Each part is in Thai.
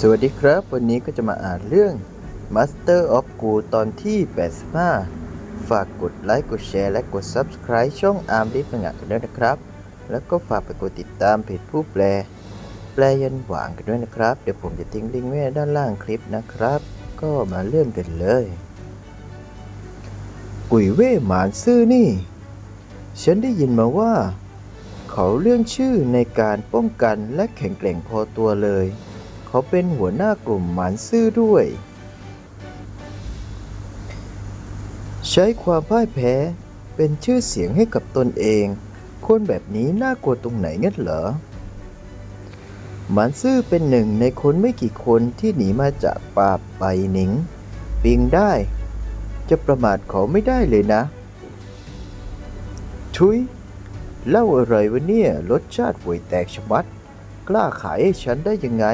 สวัสดีครับ วันนี้ก็จะมาอ่านเรื่อง Master of g o ตอนที่ 85 ฝากกดไลค์กดแชร์และกด Subscribe ช่องอาร์มดิฟงะกันด้วยนะครับ แล้วก็ฝากไปกดติดตามเพจผู้แปล แปลยันหวางกันด้วยนะครับ เดี๋ยวผมจะทิ้งลิงก์ไว้ด้านล่างคลิปนะครับ ก็มาเริ่มกันเลย กุยเว่หมานซื่อนี่ ฉันได้ยินมาว่า เขาเรื่องชื่อในการป้องกันและแข็งแกร่งพอตัวเลย เขาเป็นหัวหน้ากลุ่มหมานซื่อด้วย ใช้ความพ่ายแพ้เป็นชื่อเสียงให้กับตนเอง คนแบบนี้น่ากลัวตรงไหนงั้นเหรอหมานซื่อเป็นหนึ่งในคนไม่กี่คนที่หนีมาจากป่าไปหนิง ปิงได้ จะประมาทเขาไม่ได้เลยนะ ทุยเล่าอะไรวะเนี่ยรสชาติห่วยแตกชะมัด กล้าขายให้ฉันได้ยังไง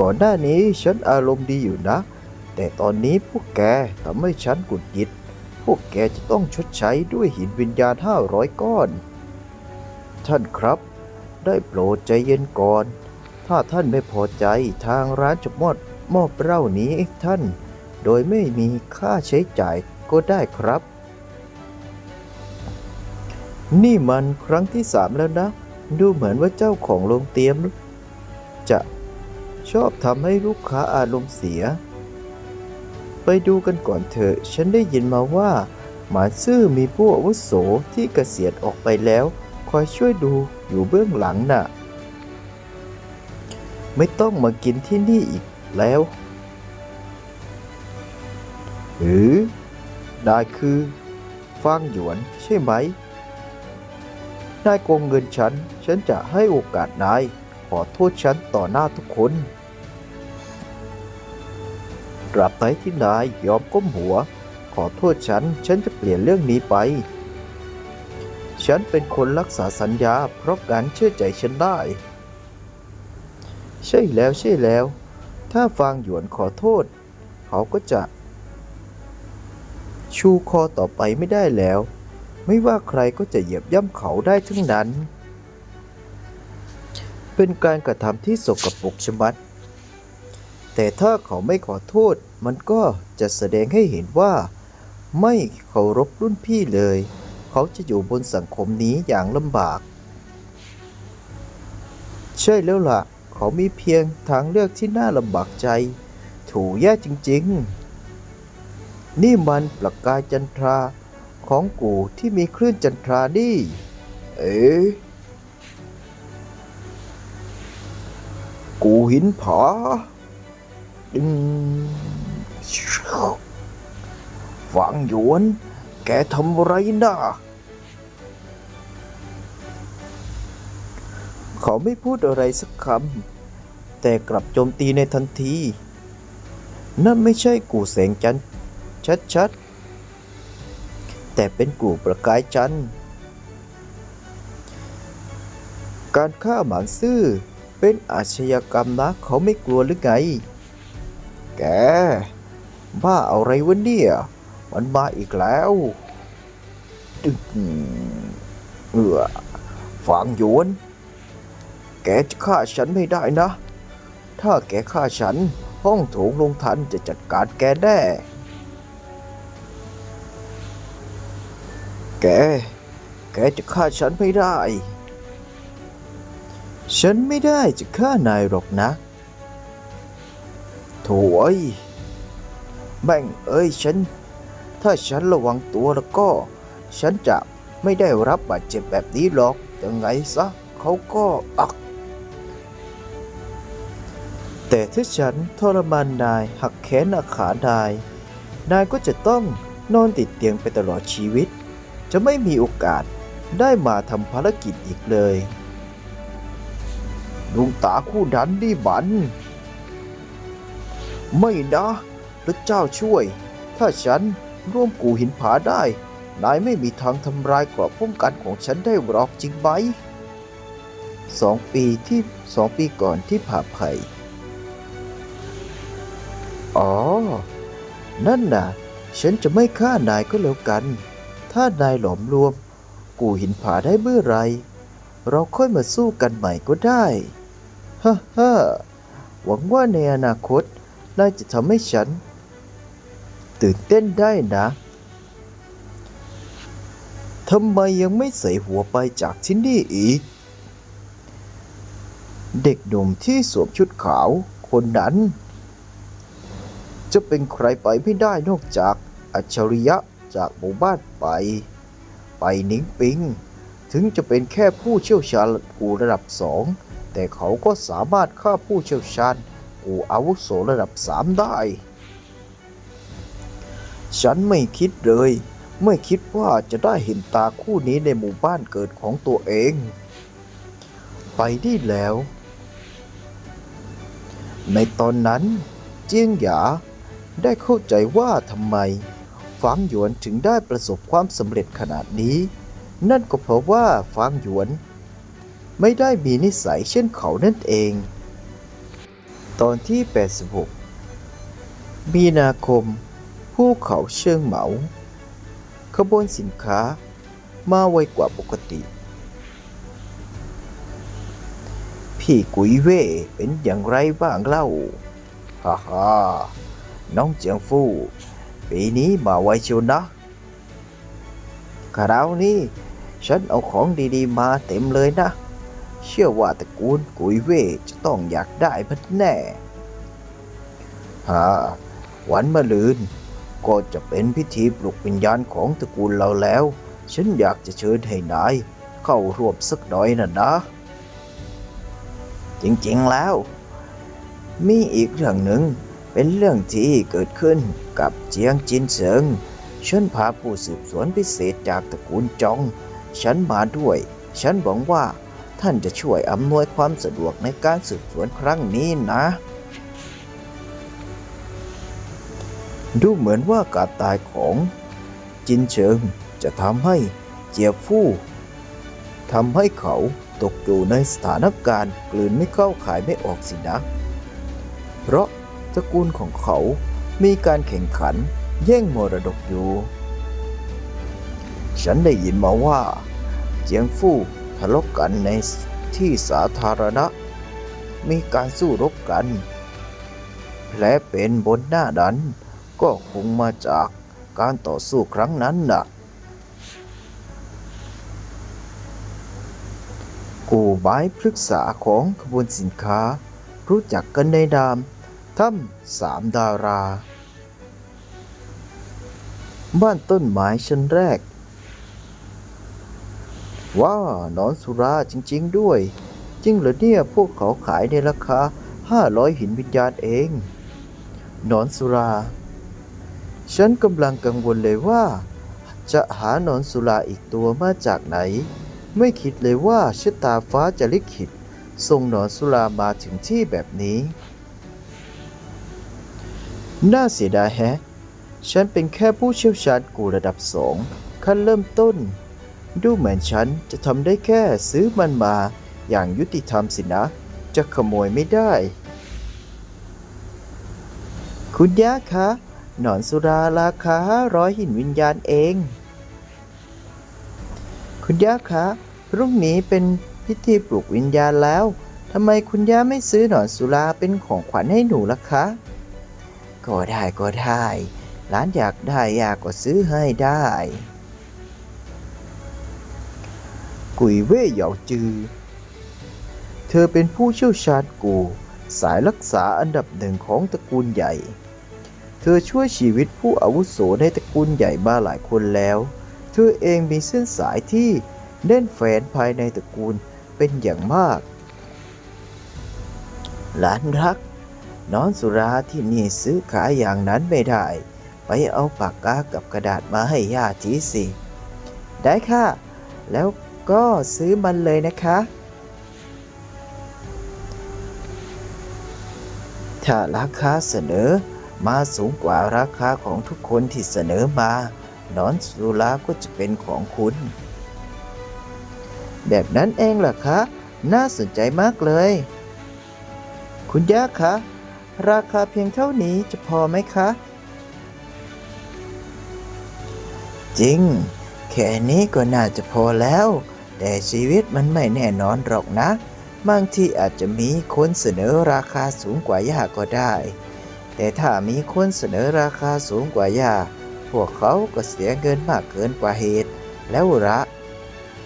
ก่อนหน้านี้ฉันอารมณ์ดีอยู่นะ แต่ตอนนี้พวกแกทำให้ฉันกุดหงิด พวกแกจะต้องชดใช้ด้วยหินวิญญาณห้าร้อยก้อน ท่านครับ ได้โปรดใจเย็นก่อน ถ้าท่านไม่พอใจทางร้านจะมอบมอบเหล้านี้ให้ท่าน โดยไม่มีค่าใช้จ่ายก็ได้ครับ นี่มันครั้งที่สามแล้วนะ ดูเหมือนว่าเจ้าของโรงเตรียมจะ ชอบทำให้ลูกค้าอารมณ์เสีย ไปดูกันก่อนเถอะ ฉันได้ยินมาว่า หมาซื่อมีผู้อาวุโสที่เกษียณออกไปแล้ว คอยช่วยดูอยู่เบื้องหลังน่ะ ไม่ต้องมากินที่นี่อีกแล้วหรือได้คือฟางหยวนใช่ไหมนายโกงเงินฉัน ฉันจะให้โอกาสนาย อโทษฉันต่อหน้าทุกคนตราบใดที่นายยอมก้มหัว ขอโทษฉัน ฉันจะเปลี่ยนเรื่องนี้ไป ฉันเป็นคนรักษาสัญญา เพราะการเชื่อใจฉันได้ ใช่แล้วใช่แล้ว ถ้าฟางหยวนขอโทษ เขาก็จะ ชูคอต่อไปไม่ได้แล้ว ไม่ว่าใครก็จะเหยียบย่ำเขาได้ทั้งนั้น เป็นการกระทำที่สกปรกชะมัด แต่ถ้าเขาไม่ขอโทษ มันก็จะแสดงให้เห็นว่า ไม่เคารพรุ่นพี่เลย เขาจะอยู่บนสังคมนี้อย่างลำบาก ใช่แล้วล่ะ เขามีเพียงทางเลือกที่น่าลำบากใจ ถูแย่จริง ๆ นี่มันประกายจันทราของกูที่มีคลื่นจันทรานี่ เอ๋ กูหินผาดึงฝังหยวน แกทำอะไรนะเขาไม่พูดอะไรสักคำ แต่กลับโจมตีในทันที นั่นไม่ใช่กูแสงจันชัดๆ แต่เป็นกลุ่ประกายจันทร์การฆ่าหมานซื่อ เป็นอาชญากรรมนะเขาไม่กลัวหรือไง แก บ้าอะไรวะเนี่ย มันมาอีกแล้วตึ๊ดเออฝังหยวน แกจะฆ่าฉันไม่ได้นะ ถ้าแกฆ่าฉัน ห้องโถงลงทันจะจัดการแกแน่แก แกจะฆ่าฉันไม่ได้ ฉันไม่ได้จะฆ่านายหรอกนะ โถ่เอ้ยแบ่งเอ้ยฉัน ถ้าฉันระวังตัวแล้วก็ ฉันจะไม่ได้รับบาดเจ็บแบบนี้หรอกยังไงซะเขาก็อัก แต่ถ้าฉันทรมานนายหักแขนหักขานาย นายก็จะต้องนอนติดเตียงไปตลอดชีวิต จะไม่มีโอกาสได้มาทำภารกิจอีกเลย ดวงตาคู่นั้นนี่บัน ไม่นะ พระเจ้าช่วย ถ้าฉันร่วมกูหินผาได้ นายไม่มีทางทำลายกราะป้องกันของฉันได้หรอกจริงไหมสองปีที่สองปีก่อนที่ผ่าไผ่อ๋อ นั่นน่ะ ฉันจะไม่ฆ่านายก็แล้วกัน ถ้านายหลอมรวม กูหินผาได้เมื่อไร เราค่อยมาสู้กันใหม่ก็ได้ ฮ่าฮ่าหวังว่าในอนาคตนายจะทำให้ฉัน ตื่นเต้นได้นะทำไมยังไม่ใส่หัวไปจากที่นี่อีก เด็กหนุ่มที่สวมชุดขาวคนนั้น จะเป็นใครไปไม่ได้นอกจากอัจฉริยะจากหมู่บ้านไป ไปนิงปิง ถึงจะเป็นแค่ผู้เชี่ยวชาญกูระดับสอง แต่เขาก็สามารถฆ่าผู้เชี่ยวชาญกูอาวุโสระดับสามได้ ฉันไม่คิดเลย ไม่คิดว่าจะได้เห็นตาคู่นี้ในหมู่บ้านเกิดของตัวเอง ไปได้แล้ว ในตอนนั้น เจียงหยาได้เข้าใจว่าทำไมฟางหยวนถึงได้ประสบความสำเร็จขนาดนี้ นั่นก็เพราะว่าฟางหยวน ไม่ได้มีนิสัยเช่นเขานั่นเอง ตอนที่ 86 มีนาคมภูเขาเชิงเหมา ขบวนสินค้ามาไวกว่าปกติ พี่กุยเว่เป็นอย่างไรบ้างเล่า ฮ่าฮ่าน้องเจียงฟู่ปีนี้มาไวเชียวนะคราวนี้ฉันเอาของดีๆมาเต็มเลยนะ เชื่อว่าตระกูลกุยเว่จะต้องอยากได้มันแน่ฮ่าวันมะรืน ก็จะเป็นพิธีปลุกวิญญาณของตระกูลเราแล้ว ฉันอยากจะเชิญให้นาย เข้าร่วมสักหน่อยนะนะ จริงๆแล้ว มีอีกเรื่องหนึ่งเป็นเรื่องที่เกิดขึ้นกับเจียงจินเฉิงฉันพาผู้สืบสวนพิเศษจากตระกูลจอง ฉันมาด้วย ฉันหวังว่า ท่านจะช่วยอำนวยความสะดวกในการสืบสวนครั้งนี้นะ ดูเหมือนว่าการตายของจินเฉิงจะทำให้เจียฟู่ทำให้เขาตกอยู่ในสถานการณ์กลืนไม่เข้าขายไม่ออกสินะ เพราะตระกูลของเขามีการแข่งขันแย่งมรดกอยู่ ฉันได้ยินมาว่า เจียงฟู่ะเลาะกันในที่สาธารณะ มีการสู้รบกัน แผลเป็นบนหน้าดันก็คงมาจากการต่อสู้ครั้งนั้นน่ะ กูไม้พฤกษาของขบวนสินค้า รู้จักกันในนามถ้ำสามดารา บ้านต้นไม้ชั้นแรก ว้าหนอนสุราจริง ๆ ด้วย จริงเหรอเนี่ยพวกเขาขายในราคา 500 หินวิญญาณเองหนอนสุรา ฉันกำลังกังวลเลยว่า จะหาหนอนสุราอีกตัวมาจากไหน ไม่คิดเลยว่าชะตาฟ้าจะลิขิตส่งหนอนสุรามาถึงที่แบบนี้ น่าเสียดายแฮะ ฉันเป็นแค่ผู้เชี่ยวชาญกูระดับสองขั้นเริ่มต้น ดูเหมือนฉันจะทำได้แค่ซื้อมันมา อย่างยุติธรรมสินะ จะขโมยไม่ได้ คุณย่าคะ หนอนสุราราคา500หินวิญญาณเอง คุณย่าคะ พรุ่งนี้เป็นพิธีปลุกวิญญาณแล้วทำไมคุณย่าไม่ซื้อหนอนสุราเป็นของขวัญให้หนูล่ะคะ ก็ได้ก็ได้ ร้านอยากได้อยากก็ซื้อให้ได้ กุยเว่ยเหยาจือ เธอเป็นผู้เชี่ยวชาญกูสายรักษาอันดับหนึ่งของตระกูลใหญ่ เธอช่วยชีวิตผู้อาวุโสในตระกูลใหญ่มาหลายคนแล้ว เธอเองมีเส้นสายที่แน่นแฟนภายในตระกูลเป็นอย่างมาก หลานรัก นอนสุราที่นี่ซื้อขายอย่างนั้นไม่ได้ ไปเอาปากกากับกระดาษมาให้ย่าทีสิ ได้ค่ะ แล้ว ก็ซื้อมันเลยนะคะ ถ้าราคาเสนอมาสูงกว่าราคาของทุกคนที่เสนอมา นอนสุราก็จะเป็นของคุณ แบบนั้นเองเหรอคะ น่าสนใจมากเลย คุณย่าคะ ราคาเพียงเท่านี้จะพอไหมคะ จริง แค่นี้ก็น่าจะพอแล้ว แต่ชีวิตมันไม่แน่นอนหรอกนะ บางทีอาจจะมีคนเสนอราคาสูงกว่ายาก็ได้ แต่ถ้ามีคนเสนอราคาสูงกว่ายาพวกเขาก็เสียเงินมากเกินกว่าเหตุ แล้วละ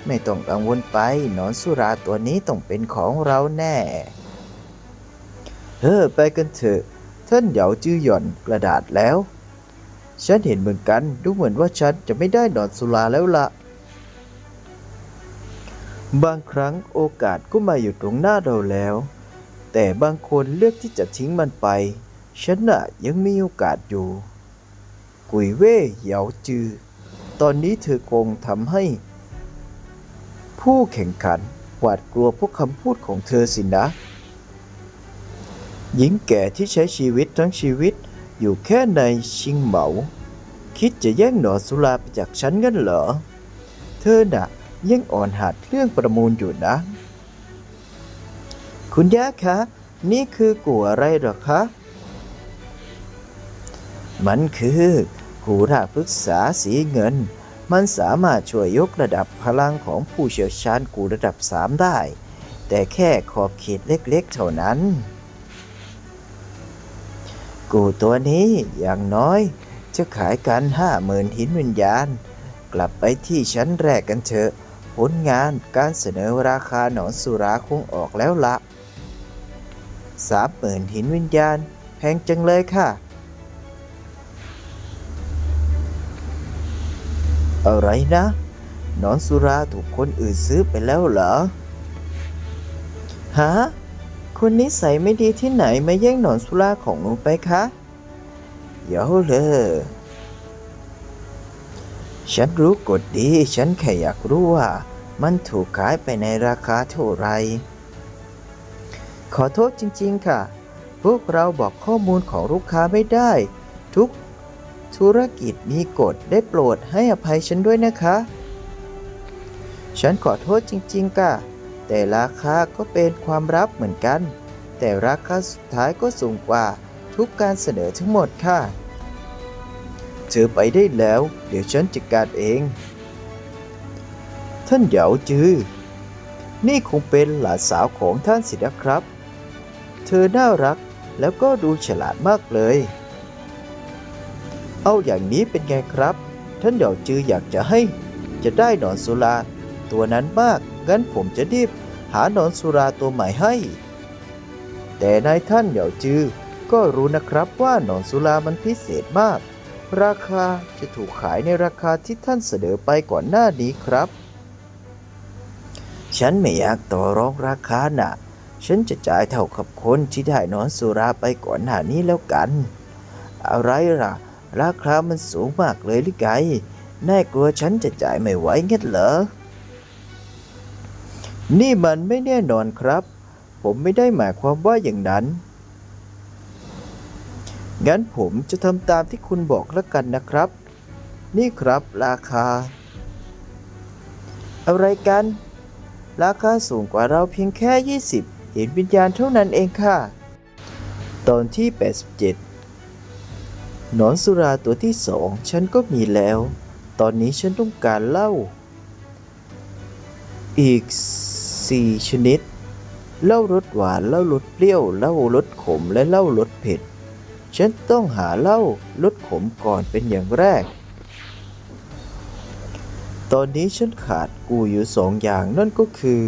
ไม่ต้องกังวลไปหนอนสุราตัวนี้ต้องเป็นของเราแน่ เฮ้อไปกันเถอะท่านเหยาจื้อหย่อนกระดาษแล้ว ฉันเห็นเหมือนกัน ดูเหมือนว่าฉันจะไม่ได้หนอนสุราแล้วละ บางครั้งโอกาสก็มาอยู่ตรงหน้าเราแล้ว แต่บางคนเลือกที่จะทิ้งมันไป ฉันน่ะยังมีโอกาสอยู่ กุยเว่เหยาจือ ตอนนี้เธอคงทำให้ ผู้แข่งขันหวาดกลัวพวกคำพูดของเธอสินะ หญิงแก่ที่ใช้ชีวิตทั้งชีวิตอยู่แค่ในชิงเหมา คิดจะแย่งหนอสุราไปจากฉันงั้นเหรอ เธอน่ะ ยังอ่อนหัดเรื่องประมูลอยู่นะ คุณย่าคะ นี่คือกูอะไรหรอคะ มันคือกูราปรึกษาสีเงิน มันสามารถช่วยยกระดับพลังของผู้เชี่ยวชาญกูระดับ 3 ได้ แต่แค่ขอบเขตเล็กๆเท่านั้น กูตัวนี้อย่างน้อยจะขายกันห้าหมื่นหินวิญญาณ กลับไปที่ชั้นแรกกันเถอะ ผลงานการเสนอราคาหนอนสุราคงออกแล้วละสามหมื่นหินวิญญาณ แพงจังเลยค่ะ อะไรนะหนอนสุราถูกคนอื่นซื้อไปแล้วเหรอ ฮะ คนนิสัยไม่ดีที่ไหนมาแย่งหนอนสุราของหนูไปคะเดี๋ยวเลย ฉันรู้กฎดี ฉันแค่อยากรู้ว่า มันถูกขายไปในราคาเท่าไร ขอโทษจริงๆค่ะ พวกเราบอกข้อมูลของลูกค้าไม่ได้ ทุกธุรกิจมีกฎได้โปรดให้อภัยฉันด้วยนะคะ ฉันขอโทษจริงๆค่ะ แต่ราคาก็เป็นความลับเหมือนกัน แต่ราคาสุดท้ายก็สูงกว่าทุกการเสนอทั้งหมดค่ะ เธอไปได้แล้ว เดี๋ยวฉันจัดการเอง ท่านเหยาจือ นี่คงเป็นหลานสาวของท่านสินะครับ เธอน่ารักแล้วก็ดูฉลาดมากเลย เอาอย่างนี้เป็นไงครับ ท่านเหยาจืออยากจะให้จะได้หนอนสุราตัวนั้นมาก งั้นผมจะรีบหาหนอนสุราตัวใหม่ให้ แต่นายท่านเหยาจือก็รู้นะครับว่าหนอนสุรามันพิเศษมาก ราคาจะถูกขายในราคาที่ท่านเสนอไปก่อนหน้านี้ครับ ฉันไม่อยากต่อรองราคาน่ะ ฉันจะจ่ายเท่ากับคนที่ได้นอนสุราไปก่อนหน้านี้แล้วกัน อะไรล่ะ ราคามันสูงมากเลยหรือไงนายกลัวฉันจะจ่ายไม่ไหวงั้นเหรอ นี่มันไม่แน่นอนครับ ผมไม่ได้หมายความว่าอย่างนั้น งั้นผมจะทำตามที่คุณบอกแล้วกันนะครับ นี่ครับราคา อะไรกัน ราคาสูงกว่าเราเพียงแค่ 20 เห็นวิญญาณเท่านั้นเองค่ะ ตอนที่ 87 หนอนสุราตัวที่สองฉันก็มีแล้ว ตอนนี้ฉันต้องการเหล้าอีก 4 ชนิดเหล้ารสหวานเหล้ารสเปรี้ยวเหล้ารสขมและเหล้ารสเผ็ด ฉันต้องหาเหล้ารสขมก่อนเป็นอย่างแรก ตอนนี้ฉันขาดกูอยู่สองอย่างนั่นก็คือ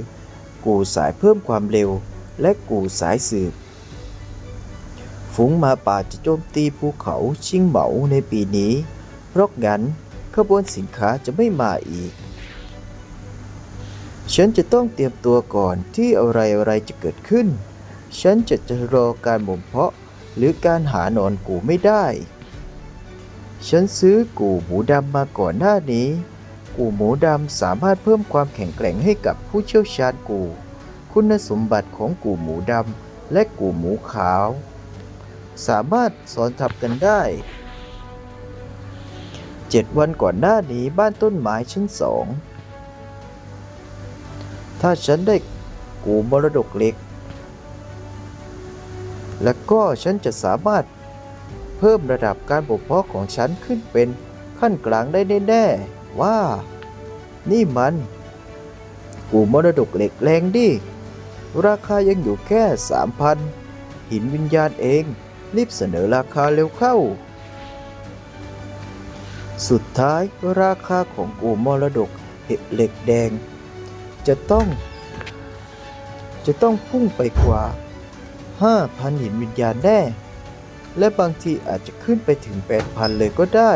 กูสายเพิ่มความเร็ว และกูสายสืบ ฝูงมาป่าจะโจมตีภูเขาชิงเหมาในปีนี้ เพราะงั้นขบวนสินค้าจะไม่มาอีก ฉันจะต้องเตรียมตัวก่อนที่อะไรอะไรๆจะเกิดขึ้น ฉันจะจะรอการบ่มเพาะ หรือการหาหนอนกูไม่ได้ ฉันซื้อกูหมูดำมาก่อนหน้านี้ กูหมูดำสามารถเพิ่มความแข็งแกร่งให้กับผู้เชี่ยวชาญกู คุณสมบัติของกูหมูดำและกูหมูขาว สามารถสอนทับกันได้เจ็ดวันก่อนหน้านี้บ้านต้นไม้ชั้นสอง ถ้าฉันได้กูมรดกเล็ก แล้วก็ฉันจะสามารถเพิ่มระดับการบ่มเพาะของฉันขึ้นเป็นขั้นกลางได้แน่ๆว่า นี่มัน กูมรดกเหล็กแรงดิ ราคายังอยู่แค่สามพันหินวิญญาณเอง รีบเสนอราคาเร็วเข้า สุดท้ายราคาของกูมรดกเหล็กแดง จะต้อง จะต้องพุ่งไปกว่า 5,000หินวิญญาณแน่ และบางทีอาจจะขึ้นไปถึง 8,000 เลยก็ได้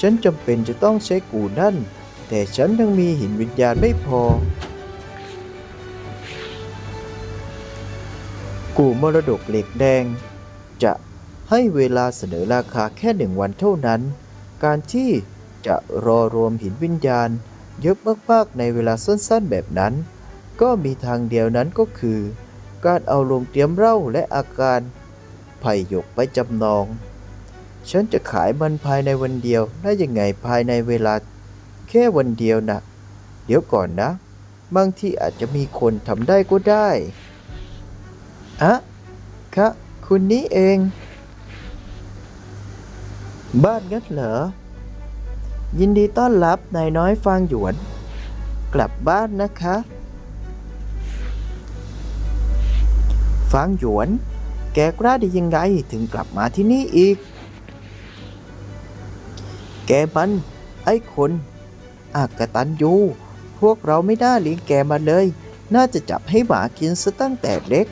ฉันจำเป็นจะต้องใช้กูนั่น แต่ฉันยังมีหินวิญญาณไม่พอ กูมรดกเหล็กแดง จะให้เวลาเสนอราคาแค่หนึ่งวันเท่านั้น การที่จะรอรวมหินวิญญาณ เยอะมากๆในเวลาสั้นๆแบบนั้น ก็มีทางเดียวนั้นก็คือ การเอาลงเตรียมเหล้าและอาการไผ่หยกไปจำนอง ฉันจะขายมันภายในวันเดียวได้ยังไงภายในเวลา แค่วันเดียวนะเดี๋ยวก่อนนะ บางที่อาจจะมีคนทำได้ก็ได้อะคะคุณนี้เอง บ้านงั้นเหรอ ยินดีต้อนรับนายน้อยฟางหยวน กลับบ้านนะคะ ฟางหยวน แกกล้าได้ยังไงถึงกลับมาที่นี่อีก แกมัน ไอ้คนอากตันยูพวกเราไม่น่าเลี้ยงแกมาเลย น่าจะจับให้หมากินซะตั้งแต่เล็ก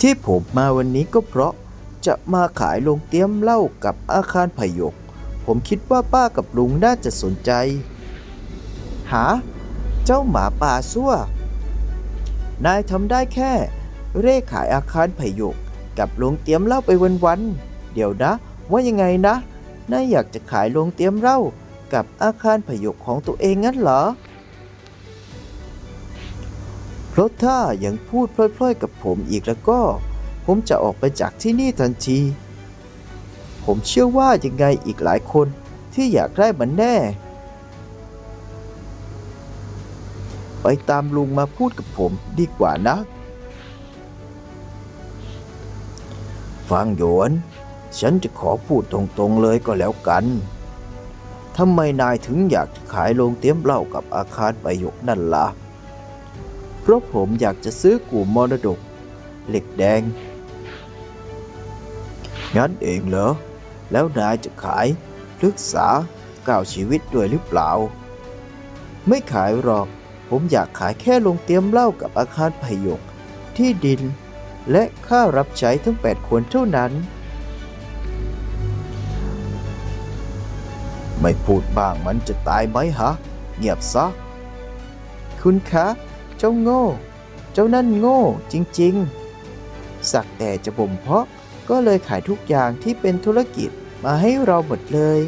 ที่ผมมาวันนี้ก็เพราะจะมาขายโรงเตรียมเหล้ากับอาคารพยก ผมคิดว่าป้ากับลุงน่าจะสนใจ หา เจ้าหมาป่าซั่ว นายทำได้แค่ เร่ขายอาคารพยก กับโรงเตรียมเหล้าไปวันๆเดี๋ยวนะ ว่ายังไงนะนายอยากจะขายโรงเตรียมเหล้ากับอาคารพยกของตัวเองงั้นเหรอเพราะถ้ายังพูดพล่อยๆ กับผมอีกแล้วก็ ผมจะออกไปจากที่นี่ทันที ผมเชื่อว่ายังไงอีกหลายคนที่อยากได้มันแน่ ไปตามลุงมาพูดกับผมดีกว่านะ ฟังหยวน ฉันจะขอพูดตรงๆเลยก็แล้วกันทำไมนายถึงอยากขายโรงเตรียมเหล้ากับอาคารประโยคนั่นล่ะ เพราะผมอยากจะซื้อกู่มรดก เหล็กแดง งั้นเองเหรอ แล้วนายจะขายพฤกษาก้าวชีวิตด้วยหรือเปล่า ไม่ขายหรอก ผมอยากขายแค่โรงเตรียมเหล้ากับอาคารพยก ที่ดิน และค่ารับใช้ทั้ง 8 คนเท่านั้น ไม่พูดบ้างมันจะตายไหมฮะ เงียบซะ คุณคะ เจ้าโง่ เจ้านั่นโง่จริงๆ สักแต่จะบ่มเพาะก็เลยขายทุกอย่างที่เป็นธุรกิจมาให้เราหมดเลย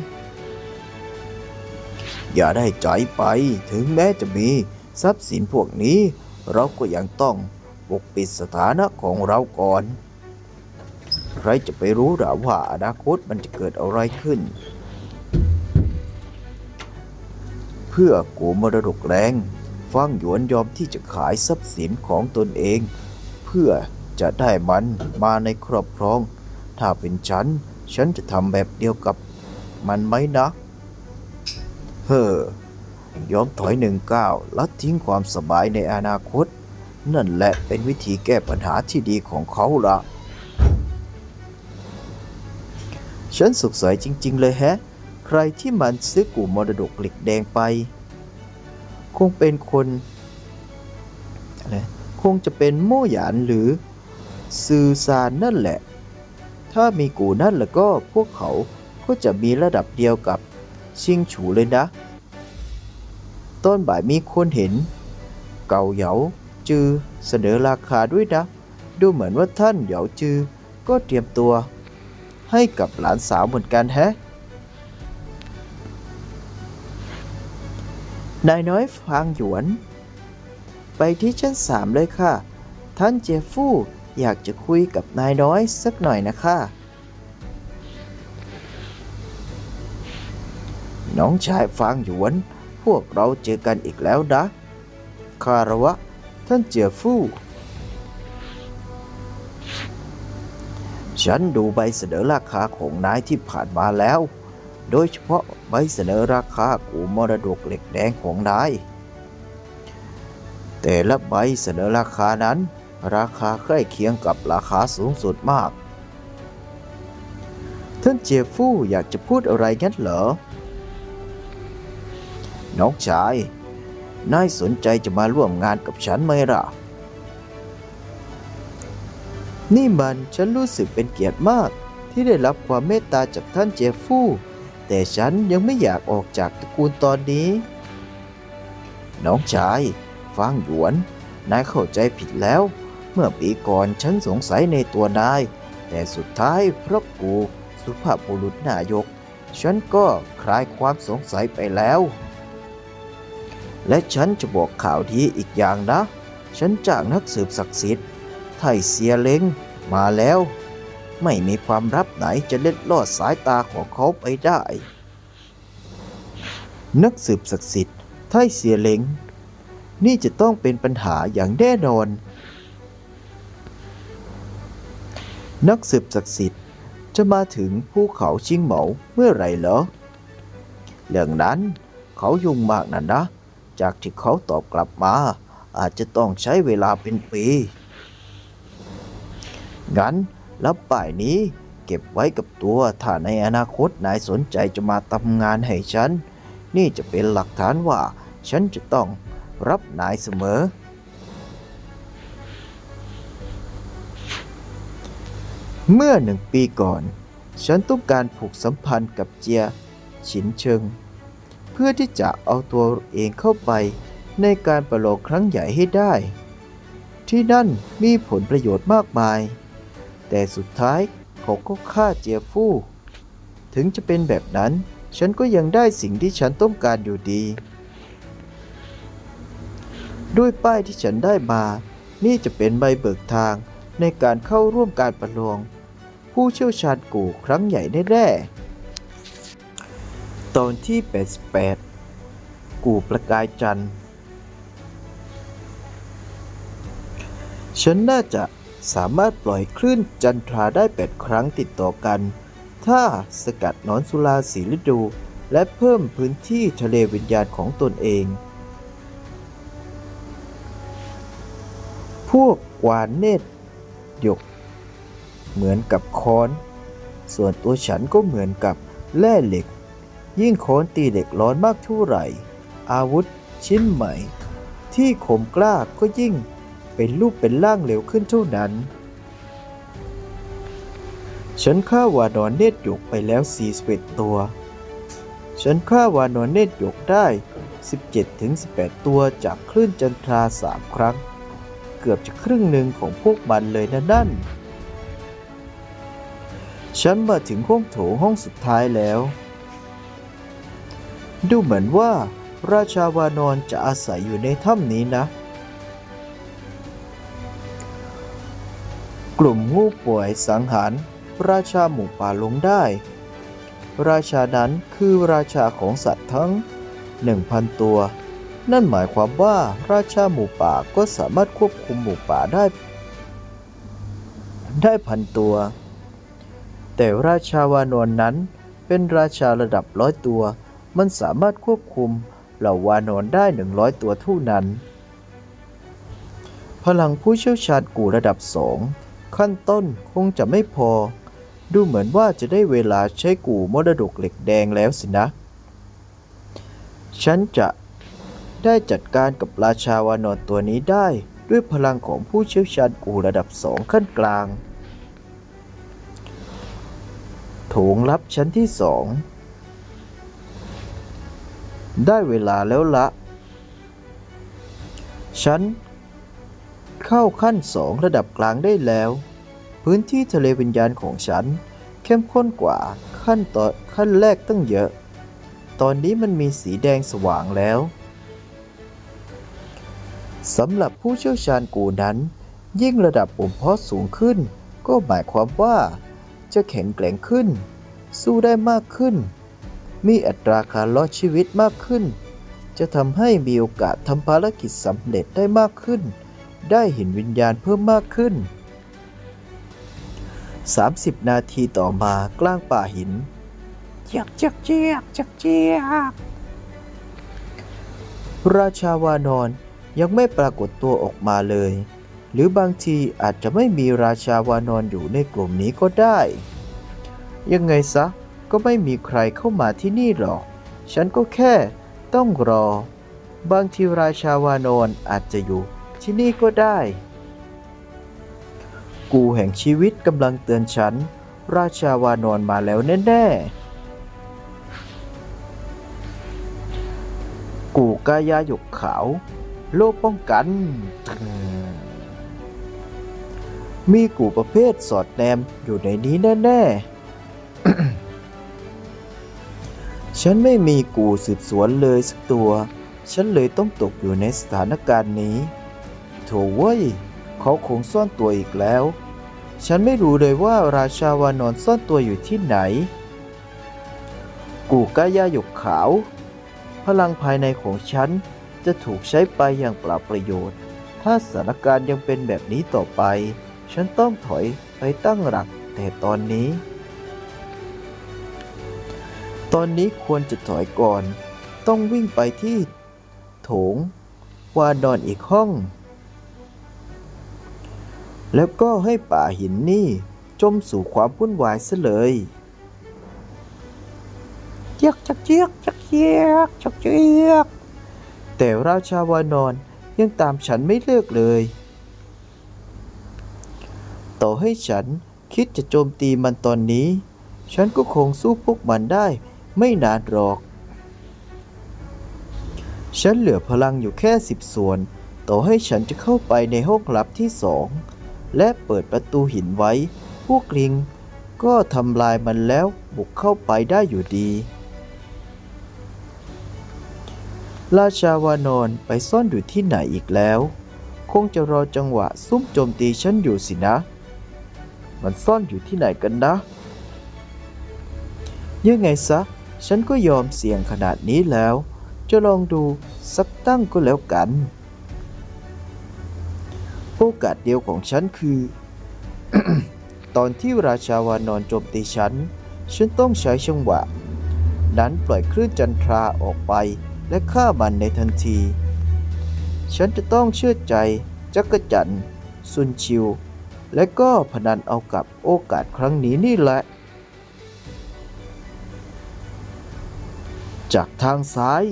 อย่าได้ใจไปถึงแม้จะมี ทรัพย์สินพวกนี้เราก็ยังต้องปกปิดสถานะของเราก่อน ใครจะไปรู้หรอว่าอนาคตมันจะเกิดอะไรขึ้น เพื่อกูมรดกแรงฟังหยวนยอมที่จะขายทรัพย์สินของตนเอง เพื่อจะได้มันมาในครอบครอง ถ้าเป็นฉัน ฉันจะทำแบบเดียวกับมันไหมนะ เฮ้อ ยอมถอยหนึ่งก้าวและทิ้งความสบายในอนาคต นั่นแหละเป็นวิธีแก้ปัญหาที่ดีของเขาละฉันสุขสวยจริง ๆ เลยแฮะ ใครที่มันซื้อกู่มรดกเหล็กแดงไป คงเป็นคนอะคงจะเป็นโม่หยานหรือซือซานนั่นแหละ ถ้ามีกูนั่นแล้วก็พวกเขาก็จะมีระดับเดียวกับชิงฉูเลยนะ ต้นบ่ายมีคนเห็น เก่าเหยาจือเสนอราคาด้วยนะ ดูเหมือนว่าท่านเหยาจือก็เตรียมตัว ให้กับหลานสาวเหมือนกันแฮะนายน้อยฟางหยวน ไปที่ชั้นสามเลยค่ะ ท่านเจฟฟู่อยากจะคุยกับนายน้อยสักหน่อยนะคะ น้องชายฟางหยวน พวกเราเจอกันอีกแล้วนะ คารวะ ท่านเจยฟู่ ฉันดูใบเสนอราคาของนายที่ผ่านมาแล้ว โดยเฉพาะใบเสนอราคากูมรดกเหล็กแดงของนาย แต่ละใบเสนอราคานั้น ราคาใกล้เคียงกับราคาสูงสุดมาก ท่านเจฟฟู่อยากจะพูดอะไรงั้นเหรอ น้องชาย นายสนใจจะมาร่วมงานกับฉันไหมล่ะ นี่มันฉันรู้สึกเป็นเกียรติมากที่ได้รับความเมตตาจากท่านเจฟฟู่ แต่ฉันยังไม่อยากออกจากตระกูลตอนนี้ น้องชายฟังหยวน นายเข้าใจผิดแล้ว เมื่อปีก่อนฉันสงสัยในตัวนาย แต่สุดท้ายเพราะกู สุภาพบุรุษนายก ฉันก็คลายความสงสัยไปแล้ว และฉันจะบอกข่าวดีอีกอย่างนะ ฉันจ้างนักสืบศักดิ์สิทธิ์ ไทเซียเล้งมาแล้ว ไม่มีความลับไหนจะเล็ดลอดสายตาของเขาไปได้ นักสืบศักดิ์สิทธิ์ ไทเซียเล้งนี่จะต้องเป็นปัญหาอย่างแน่นอน นักสืบศักดิ์สิทธิ์จะมาถึงภูเขาชิงเหมาเมื่อไหร่เหรอ เรื่องนั้นเขายุ่งมากนะนะ จากที่เขาตอบกลับมา อาจจะต้องใช้เวลาเป็นปี งั้นรับป้ายนี้เก็บไว้กับตัว ถ้าในอนาคตนายสนใจจะมาทำงานให้ฉัน นี่จะเป็นหลักฐานว่า ฉันจะต้องรับนายเสมอ เมื่อหนึ่งปีก่อน ฉันต้องการผูกสัมพันธ์กับเจียฉินเชิง เพื่อที่จะเอาตัวเองเข้าไปในการประลองครั้งใหญ่ให้ได้ ที่นั่นมีผลประโยชน์มากมาย แต่สุดท้ายเขาก็ฆ่าเจียฟู่ถึงจะเป็นแบบนั้น ฉันก็ยังได้สิ่งที่ฉันต้องการอยู่ดี ด้วยป้ายที่ฉันได้มา นี่จะเป็นใบเบิกทางในการเข้าร่วมการประลอง ผู้เชี่ยวชาญกูครั้งใหญ่แน่ๆ ตอนที่ 88 กูประกายจันทร์ ฉันน่าจะสามารถปล่อยคลื่นจันทราได้ 8 ครั้งติดต่อกัน ถ้าสกัดนอนสุราสีฤดู และเพิ่มพื้นที่ทะเลวิญญาณของตนเอง พวกกวานเนตรหยก เหมือนกับค้อน ส่วนตัวฉันก็เหมือนกับแร่เหล็ก ยิ่งค้นตีเหล็กร้อนมากเท่าไหร่ อาวุธชิ้นใหม่ ที่คมกล้าก็ยิ่งเป็นรูปเป็นร่างเร็วขึ้นเท่านั้น ฉันฆ่าวานอนเนตรหยกไปแล้ว41ตัว ฉันฆ่าวานอนเนตรหยกได้ 17-18 ตัวจากคลื่นจันทราสามครั้ง เกือบจะครึ่งหนึ่งของพวกมันเลยนะนั่นฉันมาถึงห้องโถงห้องสุดท้ายแล้ว ดูเหมือนว่า ราชาวานอนจะอาศัยอยู่ในถ้ำนี้นะ กลุ่มงูป่วยสังหาร ราชาหมู่ป่าลงได้ ราชานั้นคือราชาของสัตว์ทั้ง 1,000 ตัว นั่นหมายความว่าราชาหมู่ป่าก็สามารถควบคุมหมู่ป่าได้ ได้พันตัว แต่ราชาวานอนนั้นเป็นราชาระดับร้อยตัว มันสามารถควบคุมเหล่าวานอนได้ 100 ตัวเท่านั้น พลังผู้เชี่ยวชาญกูระดับสองขั้นต้นคงจะไม่พอ ดูเหมือนว่าจะได้เวลาใช้กูมรดกเหล็กแดงแล้วสินะ ฉันจะได้จัดการกับราชาวานอนตัวนี้ได้ด้วยพลังของผู้เชี่ยวชาญกูระดับสองขั้นกลางโถงลับชั้นที่สอง ได้เวลาแล้วละ ฉัน เข้าขั้นสองระดับกลางได้แล้ว พื้นที่ทะเลวิญญาณของฉัน เข้มข้นกว่าขั้นต่อขั้นแรกตั้งเยอะ ตอนนี้มันมีสีแดงสว่างแล้วสำหรับผู้เชี่ยวชาญกูนั้น ยิ่งระดับบ่มเพาะสูงขึ้น ก็หมายความว่า จะแข็งแกร่งขึ้น สู้ได้มากขึ้น มีอัตราการรอดชีวิตมากขึ้น จะทำให้มีโอกาสทำภารกิจสำเร็จได้มากขึ้น ได้เห็นวิญญาณเพิ่มมากขึ้น 30 นาทีต่อมากลางป่าหิน เจียกเจียกเจียกเจียกเจียกราชาวานอนยังไม่ปรากฏตัวออกมาเลย หรือบางทีอาจจะไม่มีราชาวานอนอยู่ในกลุ่มนี้ก็ได้ ยังไงซะ ก็ไม่มีใครเข้ามาที่นี่หรอก ฉันก็แค่ต้องรอ บางทีราชาวานอนอาจจะอยู่ที่นี่ก็ได้ กูแห่งชีวิตกำลังเตือนฉัน ราชาวานอนมาแล้วแน่ๆ กูกายาหยกขาว โลกป้องกัน มีกูประเภทสอดแนมอยู่ในนี้แน่ๆ ฉันไม่มีกูสืบสวนเลยสักตัว ฉันเลยต้องตกอยู่ในสถานการณ์นี้ โถเว้ย เขาคงซ่อนตัวอีกแล้ว ฉันไม่รู้เลยว่าราชาวานอนซ่อนตัวอยู่ที่ไหน กูก้ายาหยกขาว พลังภายในของฉันจะถูกใช้ไปอย่างเปล่าประโยชน์ ถ้าสถานการณ์ยังเป็นแบบนี้ต่อไป ฉันต้องถอยไปตั้งหลักแต่ตอนนี้ ตอนนี้ควรจะถอยก่อน ต้องวิ่งไปที่โถงวานอนอีกห้อง แล้วก็ให้ป่าหินนี่จมสู่ความวุ่นวายซะเลยเจียกจักเจียกจักเจียกจักเจียก แต่ราชาวานอนยังตามฉันไม่เลิกเลย ต่อให้ฉันคิดจะโจมตีมันตอนนี้ ฉันก็คงสู้พวกมันได้ ไม่นานหรอก ฉันเหลือพลังอยู่แค่สิบส่วน ต่อให้ฉันจะเข้าไปในห้องลับที่สอง และเปิดประตูหินไว้ พวกลิงก็ทำลายมันแล้วบุกเข้าไปได้อยู่ดี ราชาวานอนไปซ่อนอยู่ที่ไหนอีกแล้ว คงจะรอจังหวะซุ่มโจมตีฉันอยู่สินะ มันซ่อนอยู่ที่ไหนกันนะ ยังไงซะ ฉันก็ยอมเสี่ยงขนาดนี้แล้ว จะลองดูสักตั้งก็แล้วกัน โอกาสเดียวของฉันคือ ตอนที่ราชาวานอนโจมตีฉัน ฉันต้องใช้จังหวะ นั้นปล่อยคลื่นจันทราออกไปและฆ่ามันในทันที ฉันจะต้องเชื่อใจจักรจันทร์ซุนชิว และก็พนันเอากับโอกาสครั้งนี้นี่แหละ จากทางซ้าย